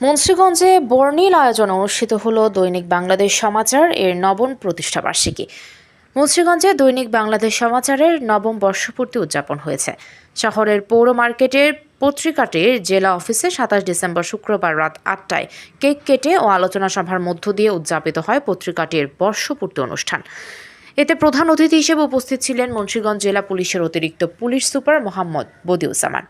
মুন্সিগঞ্জে বর্ণিল আয়োজন অনুষ্ঠিত হলো দৈনিক বাংলাদেশ সমাচার এর নবম প্রতিষ্ঠাবার্ষিকী। মুন্সিগঞ্জে দৈনিক বাংলাদেশ সমাচারের নবম বর্ষপূর্তি উদযাপন হয়েছে। শহরের পৌর মার্কেটের পত্রিকাটির জেলা অফিসে সাতাশ ডিসেম্বর শুক্রবার রাত আটটায় কেক কেটে ও আলোচনা সভার মধ্য দিয়ে উদযাপিত হয় পত্রিকাটির বর্ষপূর্তি অনুষ্ঠান। এতে প্রধান অতিথি হিসেবে উপস্থিত ছিলেন মুন্সিগঞ্জ জেলা পুলিশের অতিরিক্ত পুলিশ সুপার মোহাম্মদ বদিউজ্জামান।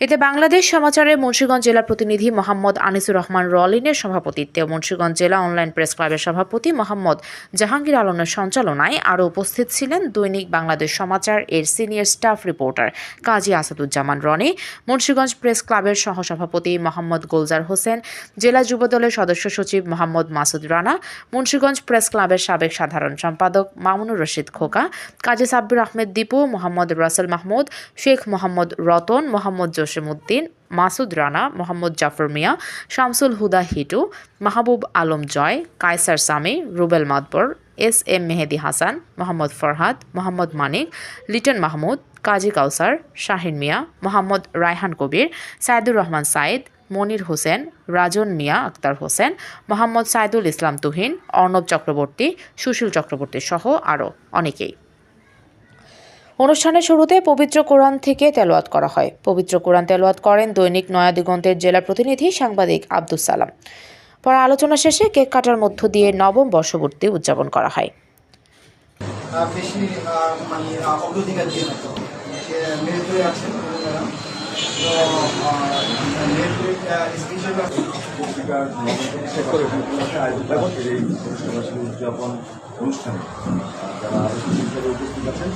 এতে বাংলাদেশ সমাচারের মুন্সিগঞ্জ জেলা প্রতিনিধি মোহাম্মদ আনিসুর রহমান রলিনের সভাপতিত্বে মুন্সিগঞ্জ জেলা অনলাইন প্রেস ক্লাবের সভাপতি মোহাম্মদ জাহাঙ্গীর আলমের সঞ্চালনায় আরও উপস্থিত ছিলেন দৈনিক বাংলাদেশ সমাচার এর senior staff reporter Kazi Asaduzzaman Roni, Munshiganj press ক্লাবের সহসভাপতি মোহাম্মদ গোলজার হোসেন, জেলা যুবদলের সদস্য সচিব মোহাম্মদ মাসুদ রানা, মুন্সিগঞ্জ প্রেস ক্লাবের সাবেক সাধারণ সম্পাদক মামুনুর রশিদ খোকা, কাজী সাব্বির আহমেদ দীপু, মোহাম্মদ রাসেল মাহমুদ, শেখ মোহাম্মদ রতন, মোহাম্মদ জসিমউদ্দিন, মাসুদ রানা, মোহাম্মদ জাফর মিয়া, শামসুল হুদা হিটু, মাহবুব আলম জয়, কায়সার সামি, রুবেল মাদবর, এস এম মেহেদি হাসান, মোহাম্মদ ফরহাদ, মোহাম্মদ মানিক, লিটন মাহমুদ, কাজী কাউসার, শাহিন মিয়া, মোহাম্মদ রায়হান কবির, সাইদুর রহমান সাইদ, মনির হোসেন, রাজন মিয়া আক্তার হোসেন, মোহাম্মদ সাইদুল ইসলাম তুহিন, অর্ণব চক্রবর্তী, সুশীল চক্রবর্তী সহ আরও অনেকেই। অনুষ্ঠানের শুরুতে পবিত্র কোরআন থেকে তেলাওয়াত করা হয়। পবিত্র কোরআন তেলাওয়াত করেন দৈনিক নয়া দিগন্তের জেলা প্রতিনিধি সাংবাদিক আব্দুস সালাম। পরে আলোচনা শেষে কেক কাটার মধ্য দিয়ে নবম বর্ষপূর্তি উদযাপন করা হয়। বেশি মানে অগ্রাধিকার দিয়ে আছেন উদযাপন অনুষ্ঠানে। যারা উপস্থিত আছেন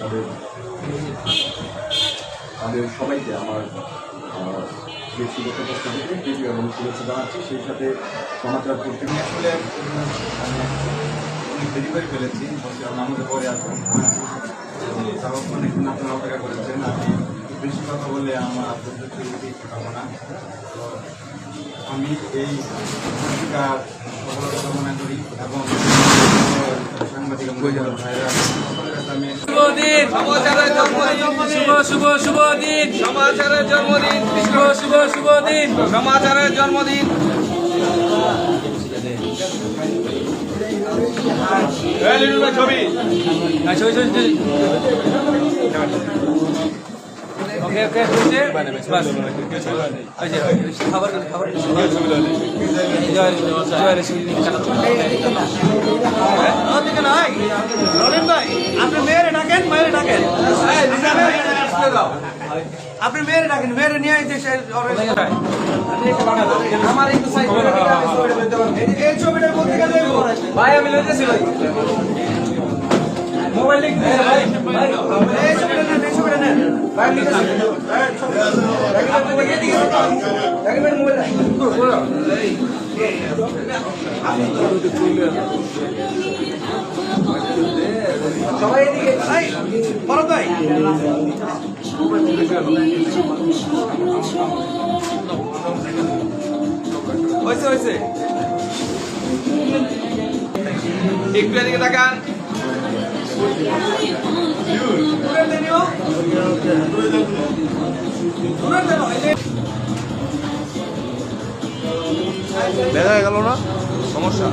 তাদের তাদের সবাইকে আমার ব্যক্তিগত পক্ষ থেকে প্রীতি এবং শুভেচ্ছা জানাচ্ছি, সেই সাথে সমাচার আমি আসলে অনেক দেরি করে ফেলেছি আমাদের পরে আসবেন তাও অনেকক্ষণ আপনারা অপেক্ষা করেছেন আমি বেশি কথা বলে আমার আপনাদের না। আমি এই পত্রিকার সফলতা কামনা করি, এবং সাংবাদিক ভাইরা সমাচারের জন্মদিন। শুভ শুভ শুভ দিন। সমাচারের জন্মদিন। শুভ শুভ শুভ দিন। সমাচারের জন্মদিন। ছবি ছবি ছবি। আপনি মেয়েরে ডাকেন মেয়েরে নিয়ে আইতে আমার একটু সাইড এই ছবিটার মধ্যে ভাই আমি লইতেছি ভাই সবাই এদিকে ফরদ ভাই হয়েছে হয়েছে একটু এদিকে তাকান দেখা গেল না? সমস্যা।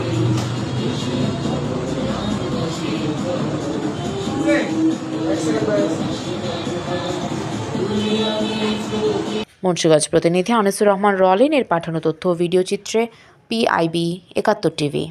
মুন্সিগঞ্জ প্রতিনিধি আনিসুর রহমান রলিনের পাঠানো তথ্য ভিডিও চিত্রে পিআইবি একাত্তর টিভি।